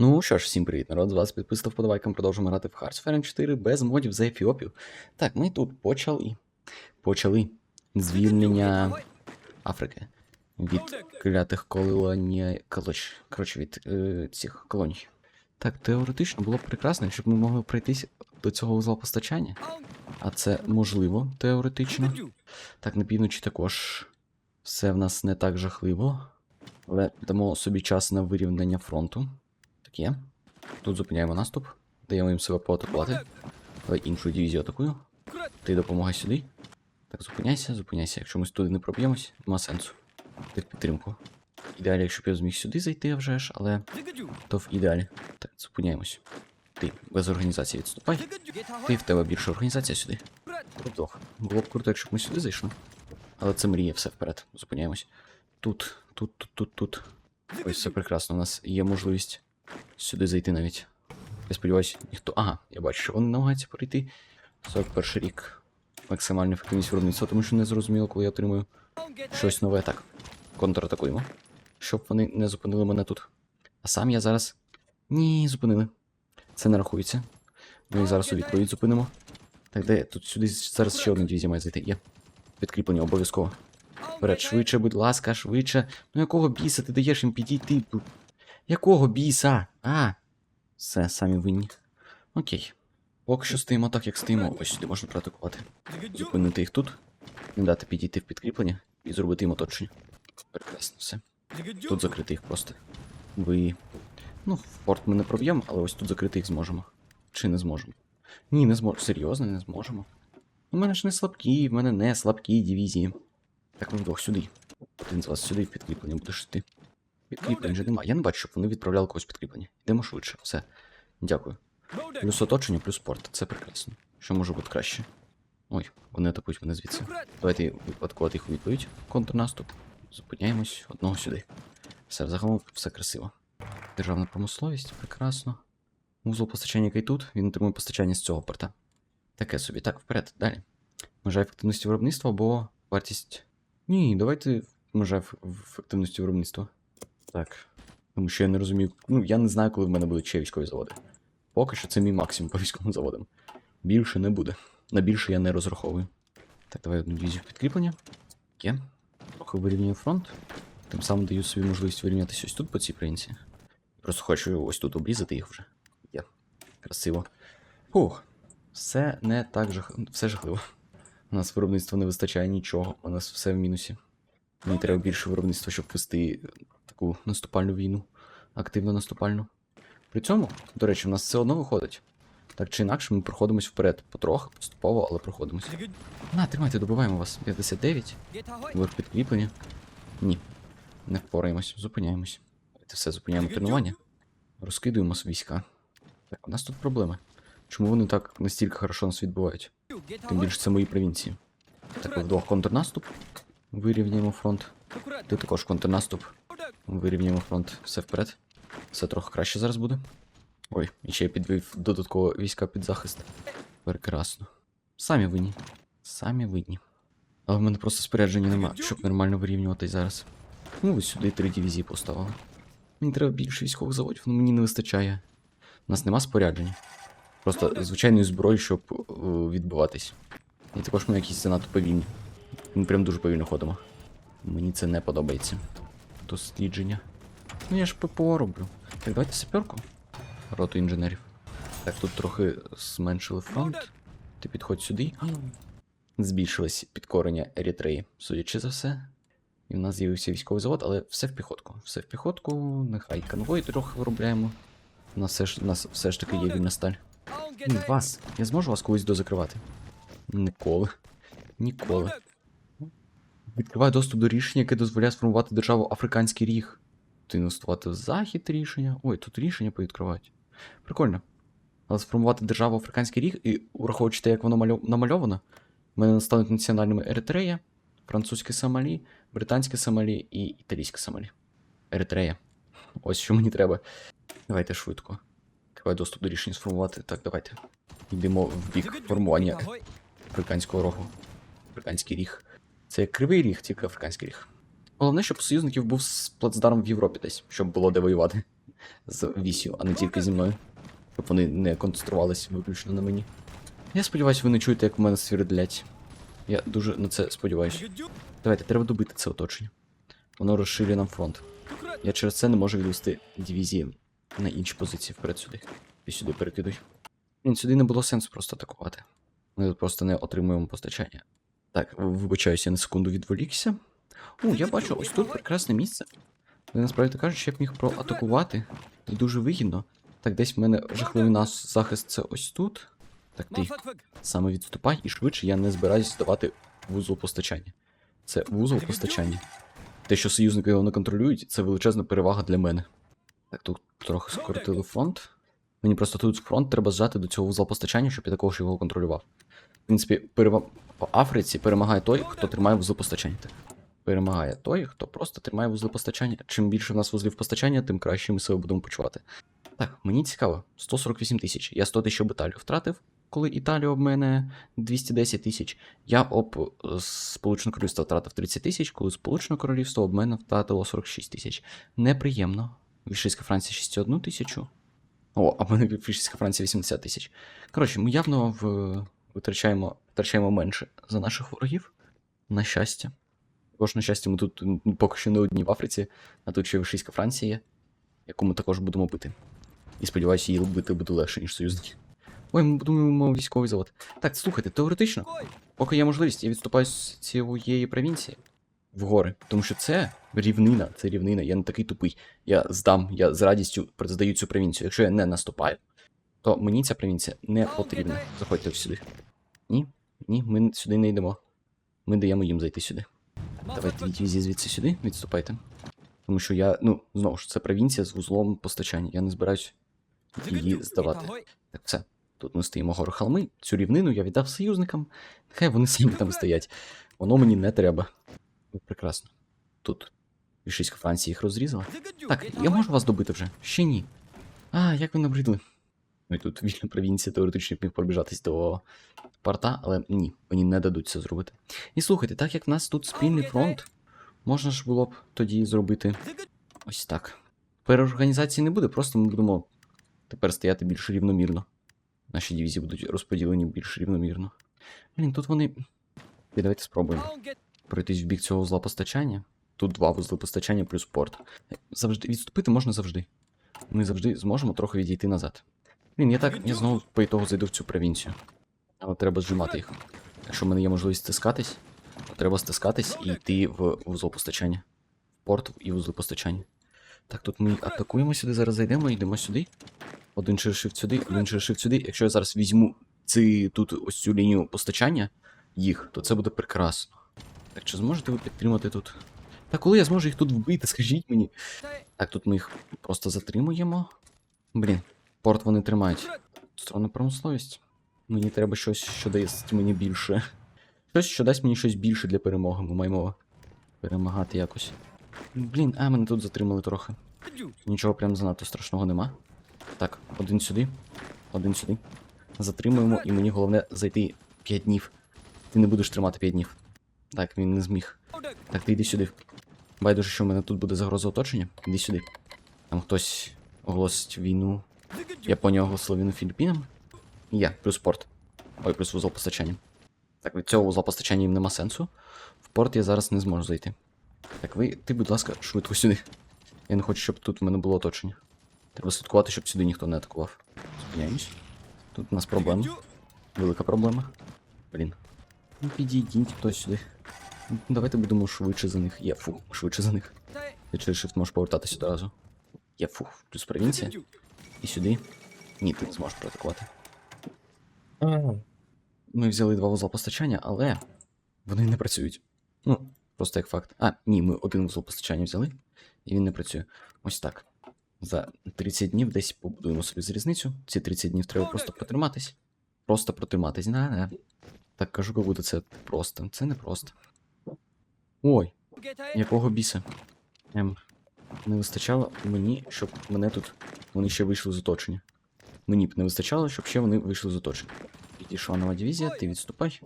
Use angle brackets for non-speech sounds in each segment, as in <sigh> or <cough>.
Ну що ж, всім привіт, народ. З вас підписав вподобайкам, продовжуємо грати в Hearts 4 без модів за Ефіопію. Так, ми тут почали. Почали звільнення Африки від клятих колоній. Коротше, від е, цих колоній. Так, теоретично було б прекрасно, якщо б ми могли пройтись до цього узла постачання. А це можливо, теоретично. Так, на півночі також все в нас не так жахливо. Але дамо собі час на вирівняння фронту. Так є. Тут зупиняємо наступ. Даємо їм себе поатакувати. Давай іншу дивізію атакую. Ти допомагай сюди. Так, зупиняйся, зупиняйся. Якщо ми туди не проб'ємось, нема сенсу. Ти в підтримку. Ідеалі, якщо б я зміг сюди зайти вже ж, але то в ідеалі. Так, зупиняємось. Ти без організації відступай. Ти в тебе більше організація сюди. Вдох. Було б круто, якщо б ми сюди зайшли. Але це мріє, все вперед. Зупиняємось. Тут, тут, тут, тут, тут. Ось все прекрасно. У нас є можливість сюди зайти навіть. Я сподіваюся, ніхто. Ага, я бачу, що вони намагаються перейти. 41 рік. Максимальна ефективність виробництва, тому що не зрозуміло, коли я отримую щось нове. Так. Контратакуємо. Щоб вони не зупинили мене тут. А сам я зараз. Ні, зупинили. Це не рахується. Ми їх зараз у відповідь зупинимо. Так, де тут сюди зараз ще одна дивізія має зайти. Є. Підкріплення обов'язково. Вперед, швидше, будь ласка, швидше. Ну якого біса ти даєш їм підійти? Якого біса? А. Все, самі винні. Окей. Поки що стоїмо так, як стоїмо. Ось сюди можна проатакувати. Зупинити їх тут, не дати підійти в підкріплення і зробити їм оточення. Прекрасно, все. Тут закрити їх просто. Ви. Ну, в порт ми не проб'ємо, але ось тут закрити їх зможемо. Чи не зможемо? Ні, не зможемо. Серйозно, не зможемо. У мене ж не слабкі, в мене не слабкі дивізії. Так, ви вдвох сюди. Один з вас сюди в підкріплення будеш йти. Підкріплень же немає. Я не бачу, щоб вони відправляли когось підкріплення. Йдемо швидше. Все. Дякую. Плюс оточення, плюс порт. Це прекрасно. Що може бути краще? Ой, вони атакують мене звідси. Давайте випадкувати їх у відповідь. Контрнаступ. Зупиняємось одного сюди. Все, взагалом все красиво. Державна промисловість, прекрасно. Вузол постачання, який тут, він отримує постачання з цього порта. Таке собі. Так, вперед, далі. Межа ефективності виробництва або вартість. Ні, давайте межа еф- ефективності виробництва. Так. Тому що я не розумію. Ну, я не знаю, коли в мене будуть ще військові заводи. Поки що це мій максимум по військовим заводам. Більше не буде. На більше я не розраховую. Так, давай одну дивізію підкріплення. Є. Трохи вирівнюю фронт. Тим самим даю собі можливість вирівнятися ось тут по цій провінції. Просто хочу ось тут обрізати їх вже. Є. Красиво. Фух. Все не так жах... Все жахливо. У нас виробництва не вистачає нічого, у нас все в мінусі. Мені треба більше виробництва, щоб вести таку наступальну війну, активно наступальну. При цьому, до речі, у нас все одно виходить. Так чи інакше, ми проходимось вперед. Потрохи, поступово, але проходимось. На, тримайте, добиваємо вас. 59. Верх підкріплення. Ні. Не впораємось, зупиняємось. Це все зупиняємо тренування. Розкидуємо війська. Так, у нас тут проблеми. Чому вони так настільки хорошо нас відбувають? Тим більше це мої провінції. Так, ви вдвох контрнаступ. Вирівняємо фронт. Ти також контрнаступ. Вирівняємо фронт. Все вперед. Все трохи краще зараз буде. Ой, і ще я підвів додатково війська під захист. Прекрасно. Самі винні. Самі винні. Але в мене просто спорядження нема, щоб нормально вирівнюватись зараз. Ну, ось сюди три дивізії поставили. Мені треба більше військових заводів, але мені не вистачає. У нас нема спорядження. Просто звичайної зброї, щоб е, відбиватись. І також ми якісь занадто повільні. Ми прям дуже повільно ходимо. Мені це не подобається. Дослідження. Ну я ж ППО роблю. Так, давайте саперку. Роту інженерів. Так, тут трохи зменшили фронт. Ти підходь сюди. Збільшилось підкорення Ерітреї, судячи за все. І в нас з'явився військовий завод, але все в піхотку. Все в піхотку, нехай конвой трохи виробляємо. У нас все ж, нас все ж таки є вільна сталь. Вас. Я зможу вас колись дозакривати? Ніколи. Ніколи. Відкриває доступ до рішення, яке дозволяє сформувати державу Африканський ріг. Ти інвестувати в захід рішення. Ой, тут рішення повідкривають. Прикольно. Але сформувати державу Африканський ріг і враховуючи те, як воно мальо- намальовано, в мене стануть національними Еритрея, французьке Сомалі, британське Сомалі і італійське Сомалі. Еритрея. Ось що мені треба. Давайте швидко. Давай доступ до рішення сформувати. Так, давайте. Йдемо в бік формування африканського рогу. Африканський ріг. Це як кривий ріг, тільки африканський ріг. Головне, щоб союзників був с- плацдарм в Європі десь, щоб було де воювати. <laughs> з вісю, а не тільки зі мною. Щоб вони не концентрувалися виключно на мені. Я сподіваюся, ви не чуєте, як в мене свердлять. Я дуже на це сподіваюся. Давайте, треба добити це оточення. Воно розширює нам фронт. Я через це не можу відвести дивізії на інші позиції вперед сюди. І сюди перекидуй. Сюди не було сенсу просто атакувати. Ми тут просто не отримуємо постачання. Так, вибачаюся, я на секунду відволікся. О, я бачу, ось тут прекрасне місце. Але насправді кажучи, я б міг проатакувати. І дуже вигідно. Так, десь в мене жахливий нас захист це ось тут. Так, ти саме відступай, і швидше я не збираюсь здавати вузол постачання. Це вузол постачання. Те, що союзники його не контролюють, це величезна перевага для мене. Так, тут трохи скоротили фронт. Мені просто тут фронт треба зжати до цього вузла постачання, щоб я також його контролював. Принципі, перева... по Африці перемагає той, хто тримає вузли постачання. Перемагає той, хто просто тримає вузли постачання. Чим більше в нас вузлів постачання, тим краще ми себе будемо почувати. Так, мені цікаво, 148 тисяч. Я 100 тисяч об Італію втратив, коли Італія об мене 210 тисяч. Я об е, Сполучене Королівство втратив 30 тисяч, коли Сполучене Королівство об мене втратило 46 тисяч. Неприємно. Вішийська Франція 61 тисячу. О, а мене Вішийська Франція 80 тисяч. Коротше, ми явно в... витрачаємо, витрачаємо менше за наших ворогів. На щастя. Також, на щастя, ми тут поки що не одні в Африці, а тут ще Вішийська Франція яку ми також будемо бити. І сподіваюся, її бити буде легше, ніж союзники. Ой, ми будуємо військовий завод. Так, слухайте, теоретично, поки є можливість, я відступаю з цієї провінції в гори. Тому що це рівнина, це рівнина, я не такий тупий. Я здам, я з радістю здаю цю провінцію. Якщо я не наступаю, то мені ця провінція не потрібна. Заходьте сюди. Ні, ні, ми сюди не йдемо. Ми даємо їм зайти сюди. Давайте дивізії звідси сюди, відступайте. Тому що я, ну, знову ж, це провінція з вузлом постачання. Я не збираюсь її здавати. Так, все. Тут ми стоїмо гори холми. Цю рівнину я віддав союзникам. Нехай вони самі там стоять. Воно мені не треба. Прекрасно. Тут Вішиська Франція їх розрізала. Так, я можу вас добити вже? Ще ні. А, як ви набридли. Ну і тут <laughs> вільна провінція теоретично міг пробіжатись до порта, але ні, мені не дадуть це зробити. І слухайте, так як в нас тут спільний фронт, можна ж було б тоді зробити ось так. Переорганізації не буде, просто ми будемо тепер стояти більш рівномірно. Наші дивізії будуть розподілені більш рівномірно. Блін, тут вони. І давайте спробуємо пройтись в бік цього вузла постачання. Тут два вузли постачання плюс порт. Завжди відступити можна завжди. Ми завжди зможемо трохи відійти назад. Блін, я так, я знову по ітогу зайду в цю провінцію. Але треба зжимати їх. Якщо в мене є можливість стискатись, то треба стискатись і йти в вузол постачання. В порт і вузли постачання. Так, тут ми атакуємо сюди, зараз зайдемо, йдемо сюди. Один ширшив сюди, один ширшив сюди. Якщо я зараз візьму ці, тут ось цю лінію постачання їх, то це буде прекрасно. Так чи зможете ви підтримати тут? Та коли я зможу їх тут вбити, скажіть мені. Так, тут ми їх просто затримуємо. Блін, порт вони тримають. Сторони промисловість. Мені треба щось, що дасть мені більше. Щось, що дасть мені щось більше для перемоги. Ми маємо перемагати якось. Блін, а мене тут затримали трохи. Нічого прям занадто страшного нема. Так, один сюди, один сюди. Затримуємо, і мені головне зайти 5 днів. Ти не будеш тримати 5 днів. Так, він не зміг. Так, ти йди сюди. Байдуже, що в мене тут буде загроза оточення. Іди сюди. Там хтось оголосить війну. Японія оголосила війну Філіппінам. Я, плюс порт. Ой, плюс вузол постачання. Так, від цього вузла постачання їм нема сенсу. В порт я зараз не зможу зайти. Так, ви, ти, будь ласка, швидко сюди. Я не хочу, щоб тут в мене було оточення. Треба слідкувати, щоб сюди ніхто не атакував. Зупиняємось. Тут у нас проблема. Велика проблема. Блін. Ну підійдіть хтось сюди. Давайте будемо швидше за них. Є, фу, швидше за них. Ти через shift можеш повертатись одразу. Є, фух, плюс провінція. І сюди. Ні, ти не зможеш проатакувати. Ми взяли два вузла постачання, але вони не працюють. Ну, просто як факт. А, ні, ми один вузол постачання взяли, і він не працює. Ось так. За 30 днів десь побудуємо собі залізницю. Ці 30 днів треба просто протриматись. Просто протриматись. Не, не. Так кажу, як будто це просто. Це не просто. Ой, якого біса? Ем, не вистачало мені, щоб мене тут. Вони ще вийшли з оточення. Мені б не вистачало, щоб ще вони вийшли з оточення. Підійшла нова дивізія, ти відступай.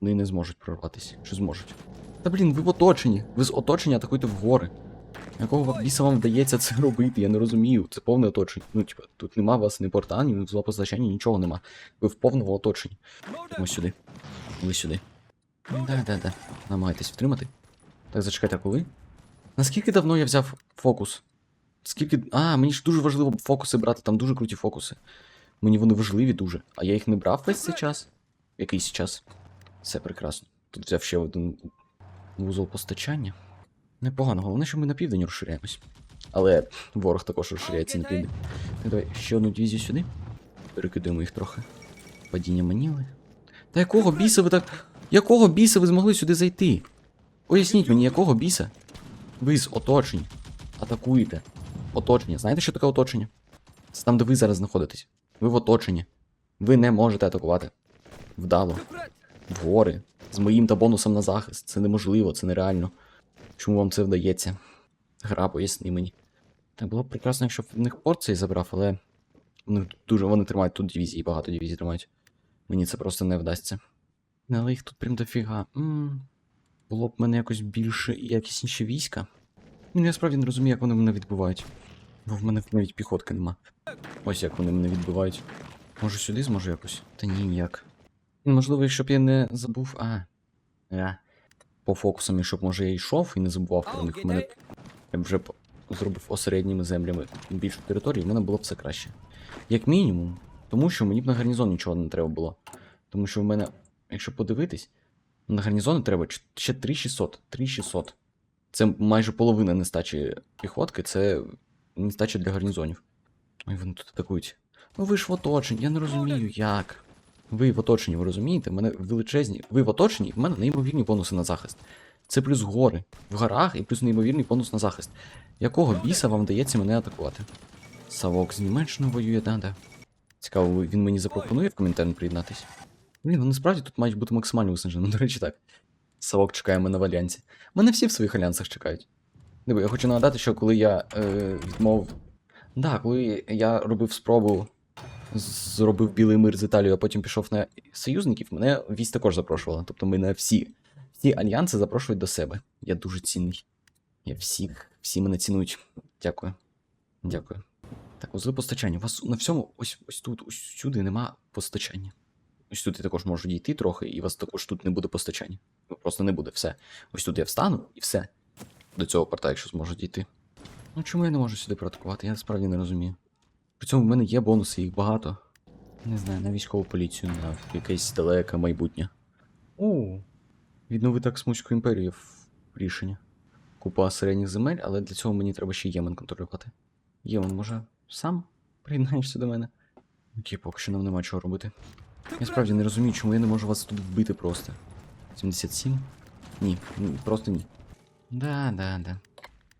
Вони не зможуть прорватися. Чи зможуть? Та блін, ви в оточенні. Ви з оточення атакуєте в гори. Якого біса вам вдається це робити? Я не розумію. Це повне оточення. Ну, типа, тут нема вас ні порта, ні злопостачання, нічого нема. Ви в повному оточенні. Ось сюди. Ви сюди. Да-да-да. Намагайтесь втримати. Так, зачекайте, а коли? Наскільки давно я взяв фокус? Скільки. А, мені ж дуже важливо фокуси брати, там дуже круті фокуси. Мені вони важливі дуже. А я їх не брав весь цей час. Якийсь час. Все прекрасно. Тут взяв ще один вузол постачання. Непогано, головне, що ми на південь розширяємось. Але ворог також розширяється на південь. Так, давай ще одну дивізію сюди. Перекидаємо їх трохи. Падіння маніли. Та якого біса ви так. Якого біса ви змогли сюди зайти? Поясніть мені, якого біса? Ви з оточень атакуєте. Оточення. Знаєте, що таке оточення? Це там, де ви зараз знаходитесь. Ви в оточенні. Ви не можете атакувати. Вдало. В гори. З моїм та бонусом на захист. Це неможливо, це нереально. Чому вам це вдається? Гра, поясни мені. Так було б прекрасно, якщо б в них порт цей забрав, але. Вони дуже вони тримають тут дивізії, багато дивізій тримають. Мені це просто не вдасться. Але їх тут прям дофіга. м Було б мене якось більше і якісніші війська. Ну, я справді не розумію, як вони мене відбивають. Бо в мене навіть піхотки нема. Ось як вони мене відбивають. Може сюди зможу якось? Та ні, ніяк. Ну, Можливо, якщо б я не забув. А. А. По фокусам, щоб може я йшов і не забував про них. Мене я б вже зробив осередніми землями більшу територію, в мене було б все краще. Як мінімум, тому що мені б на гарнізон нічого не треба було. Тому що в мене, якщо подивитись, на гарнізони треба ще 3600. 3600. Це майже половина нестачі піхотки, це нестача для гарнізонів. Ой, вони тут атакують. Ну ви ж в оточенні, я не розумію, як. Ви в оточенні, ви розумієте? Мене величезні. Ви в оточенні, в мене неймовірні бонуси на захист. Це плюс гори. В горах і плюс неймовірний бонус на захист. Якого біса вам вдається мене атакувати? Савок з Німеччиною воює, да-да. Цікаво, він мені запропонує в коментарі приєднатись. Блін, ну насправді тут мають бути максимально виснажені. До речі, так. Савок чекає мене в альянсі. Мене всі в своїх альянсах чекають. Диви, я хочу нагадати, що коли я е, відмов. Да, коли я робив спробу, зробив білий мир з Італією, а потім пішов на союзників, мене вісь також запрошувала. Тобто мене всі, всі альянси запрошують до себе. Я дуже цінний. Я всіх, всі мене цінують. Дякую. Дякую. Так, узли постачання. У вас на всьому, ось ось тут, ось сюди нема постачання. Ось тут я також можу дійти трохи, і у вас також тут не буде постачання. Ну, Просто не буде все. Ось тут я встану і все. До цього порта, якщо зможу дійти. Ну чому я не можу сюди проатакувати? Я справді не розумію. При цьому в мене є бонуси, їх багато. Не знаю, на військову поліцію, на якесь далеке майбутнє. О, відновити Аксмуську імперію в рішення. Купа середніх земель, але для цього мені треба ще Ємен контролювати. Ємен, може, сам приєднаєшся до мене? Окей, поки що нам нема чого робити. Я справді не розумію, чому я не можу вас тут вбити просто. 77? Ні, ні, просто ні. Да, да, да.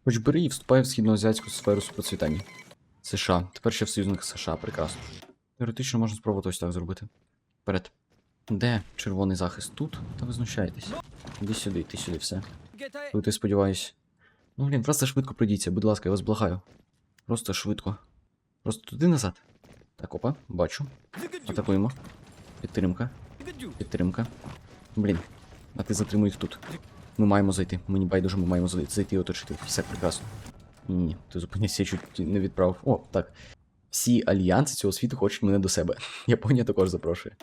Хоч бери і вступай в східноазіатську сферу процвітання. США. Тепер ще в союзних США, прекрасно. Теоретично можна спробувати ось так зробити. Вперед. Де червоний захист? Тут? Та ви знущаєтесь. Іди сюди, ти сюди, все. Тут я сподіваюсь. Ну, блін, просто швидко пройдіться, будь ласка, я вас благаю. Просто швидко. Просто туди назад. Так, опа, бачу. Атакуємо. Підтримка. Підтримка. Блін, а ти затримуй їх тут. Ми маємо зайти. Мені байдуже, ми маємо зайти, і оточити. Все прекрасно. Ні, ти зупинися, я чуть не відправив. О, так. Всі альянси цього світу хочуть мене до себе. <laughs> Японія також запрошує.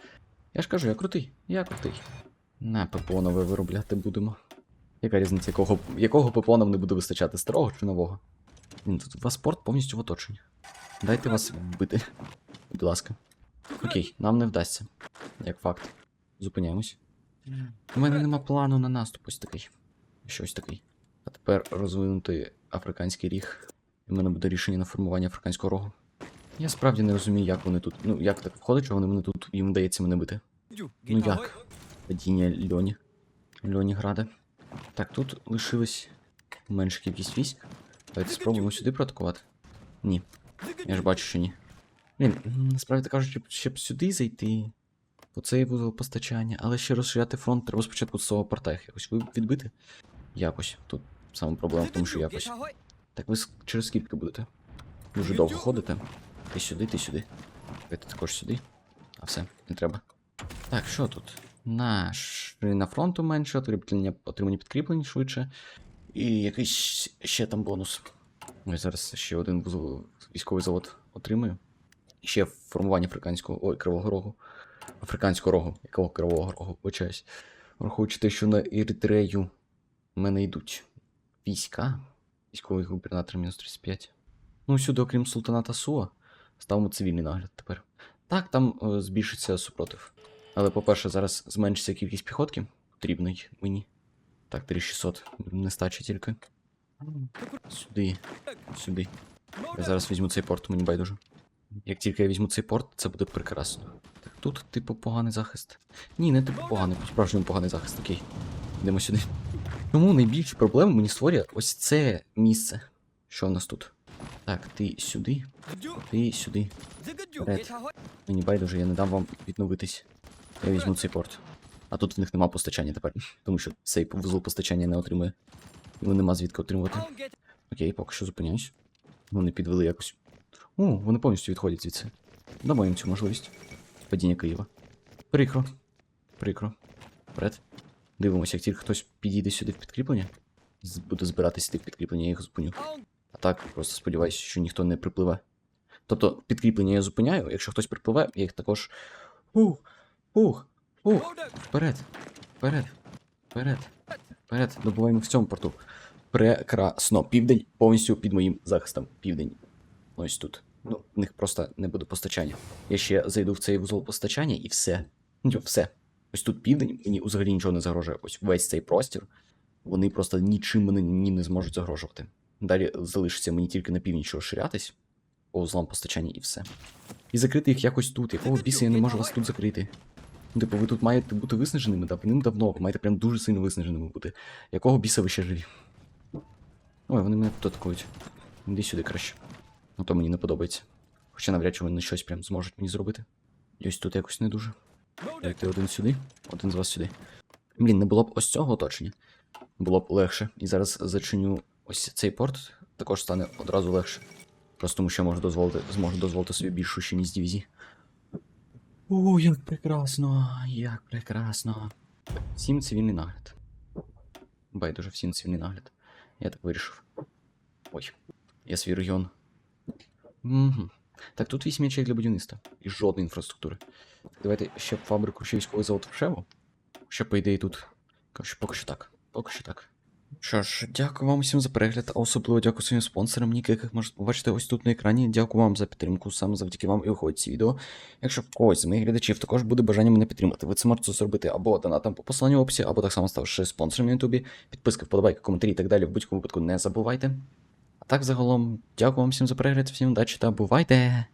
Я ж кажу, я крутий, я крутий. На, ППО нове виробляти будемо. Яка різниця, якого, якого ППО нам не буде вистачати, старого чи нового? Блін, тут у вас порт повністю в оточенні. Дайте вас вбити. Будь ласка. Окей, нам не вдасться. Як факт. Зупиняємось. У мене нема плану на наступ ось такий. Щось такий. А тепер розвинути африканський ріг. І в мене буде рішення на формування африканського рогу. Я справді не розумію, як вони тут. Ну, як так входить, що вони мене тут їм вдається мене бити. Ну як? Падіння Льоні. Льоні Града. Так, тут лишилась менша кількість військ. Давайте спробуємо сюди проатакувати. Ні. Я ж бачу, що ні. М, насправді кажучи, щоб, сюди зайти. По цей вузол постачання, але ще розширяти фронт треба спочатку з цього порта якось відбити. Якось. Тут саме проблема в тому, що якось. Так ви через скільки будете? Дуже довго ходите. Ти сюди, ти сюди. Ви також сюди. А все, не треба. Так, що тут? Наш на фронту менше, отримання, отримання підкріплень швидше. І якийсь ще там бонус. Ой, зараз ще один військовий завод отримую. Ще формування африканського. Ой, кривого рогу. Африканського рогу. Якого кривого рогу? Вибачаюсь. Враховуючи те, що на Еритрею мене йдуть війська. Військовий губернатор мінус 35. Ну, сюди, окрім султаната Суа, ставимо цивільний нагляд тепер. Так, там е, збільшиться супротив. Але, по-перше, зараз зменшиться кількість піхотки потрібної мені. Так, 3600. Нестача тільки. Сюди. Сюди. Я зараз візьму цей порт, мені байдуже. Як тільки я візьму цей порт, це буде прекрасно. Так, тут, типу, поганий захист. Ні, не типу поганий, по-справжньому поганий захист, окей. Йдемо сюди. Тому найбільші проблеми мені створює ось це місце. Що в нас тут? Так, ти сюди, ти сюди. Вперед. Мені байдуже, я не дам вам відновитись. Я візьму цей порт. А тут в них нема постачання тепер, тому що цей вузол постачання не отримує. Йому нема звідки отримувати. Окей, поки що зупиняюсь. Вони підвели якось. О, вони повністю відходять звідси. Дамо їм цю можливість. Падіння Києва. Прикро. Прикро. Вперед. Дивимося, як тільки хтось підійде сюди в підкріплення. Буде збиратися йти в підкріплення, я їх зупиню. А так, просто сподіваюся, що ніхто не припливе. Тобто, підкріплення я зупиняю, якщо хтось припливе, я їх також. Ух! Ух! Ух! Вперед! Вперед! Вперед! Вперед! Добуваємо в цьому порту. Прекрасно. Південь повністю під моїм захистом. Південь. Ось тут. Ну, в них просто не буде постачання. Я ще зайду в цей вузол постачання і все. Ну, все. Ось тут південь, мені взагалі нічого не загрожує. Ось весь цей простір. Вони просто нічим мені не зможуть загрожувати. Далі залишиться мені тільки на північ розширятись по узлам постачання і все. І закрити їх якось тут. Якого біса я не можу вас тут закрити? Ну, Типу, ви тут маєте бути виснаженими давним давно, ви маєте прям дуже сильно виснаженими бути. Якого біса ви ще живі? Ой, вони мене тут атакують. Іди сюди краще. Ну то мені не подобається. Хоча навряд чи вони щось прям зможуть мені зробити. І ось тут якось не дуже. Як ти один сюди, один з вас сюди. Блін, не було б ось цього оточення. Було б легше. І зараз зачиню ось цей порт, також стане одразу легше. Просто тому що я можу дозволити, зможу дозволити собі більшу щільність дивізій. О, як прекрасно, як прекрасно. Всім цивільний нагляд. Байдуже, всім цивільний нагляд. Я так вирішив. Ой, я свій регіон. Угу. Так, тут 8 ячеїк для будівництва. І жодної інфраструктури. Давайте ще фабрику ще військовий завод в Шеву. Ще, по ідеї, тут. Коротше, поки що так. Поки що так. Що ж, дякую вам всім за перегляд, а особливо дякую своїм спонсорам, ніки, яких можете побачити ось тут на екрані. Дякую вам за підтримку, саме завдяки вам і виходить ці відео. Якщо в когось з моїх глядачів також буде бажання мене підтримати, ви це можете зробити або донатом по посиланню в описі, або так само ставши спонсором на ютубі. Підписки, вподобайки, коментарі і так далі. В будь-якому випадку не забувайте. Так загалом, дякую вам всім за перегляд, всім удачі та бувайте!